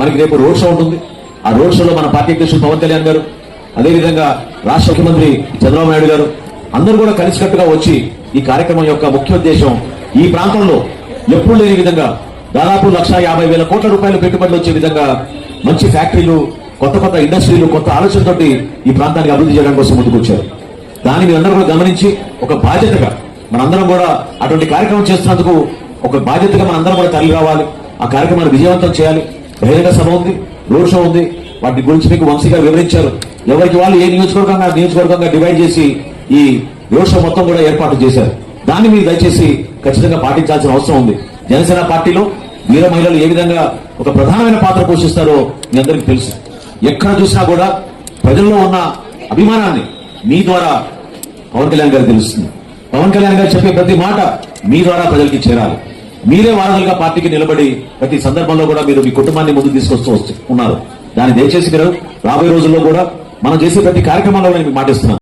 మనకి రేపు road show ఉంటుంది. ఆ రోడ్ షోలో మన పార్టీ అధ్యక్షులు పవన్ కళ్యాణ్ గారు అదేవిధంగా రాష్ట్ర ముఖ్యమంత్రి చంద్రబాబు నాయుడు గారు అందరూ కూడా కలిసికట్టుగా వచ్చి ఈ కార్యక్రమం యొక్క ముఖ్య ఉద్దేశం ఈ ప్రాంతంలో ఎప్పుడు లేని విధంగా దాదాపు లక్ష యాభై వేల కోట్ల రూపాయలు పెట్టుబడులు వచ్చే విధంగా మంచి ఫ్యాక్టరీలు కొత్త కొత్త ఇండస్ట్రీలు కొత్త ఆలోచనతోటి ఈ ప్రాంతానికి అభివృద్ధి చేయడం కోసం ముందుకొచ్చారు దాన్ని మీరందరూ కూడా గమనించి ఒక బాధ్యతగా మనందరం కూడా అటువంటి కార్యక్రమం చేస్తున్నందుకు ఒక బాధ్యతగా మనందరం కూడా తరలి రావాలి. ఆ కార్యక్రమాన్ని విజయవంతం చేయాలి. బహిరంగ సభ ఉంది రోడ్ షో ఉంది. వాటి గురించి మీకు వంశీగా వివరించారు. ఎవరికి వాళ్ళు ఏ నియోజకవర్గంగా ఆ నియోజకవర్గంగా డివైడ్ చేసి ఈ రోడ్ షో మొత్తం కూడా ఏర్పాటు చేశారు. దాన్ని మీరు దయచేసి ఖచ్చితంగా పాటించాల్సిన అవసరం ఉంది. జనసేన పార్టీలో వీర మహిళలు ఏ విధంగా ఒక ప్రధానమైన పాత్ర పోషిస్తారో మీ అందరికీ తెలుసు. ఎక్కడ చూసినా కూడా ప్రజల్లో ఉన్న అభిమానాన్ని మీ ద్వారా పవన్ కళ్యాణ్ గారు తెలుస్తుంది. పవన్ కళ్యాణ్ గారు చెప్పే ప్రతి మాట మీ ద్వారా ప్రజలకి చేరాలి. మీరే వారధులుగా పార్టీకి నిలబడి ప్రతి సందర్భంలో కూడా మీరు మీ కుటుంబాన్ని ముందుకు తీసుకొస్తూ ఉన్నారు. దాన్ని దయచేసి మీరు రాబోయే రోజుల్లో కూడా మనం చేసే ప్రతి కార్యక్రమంలో నేను మీకు మాటిస్తున్నాను.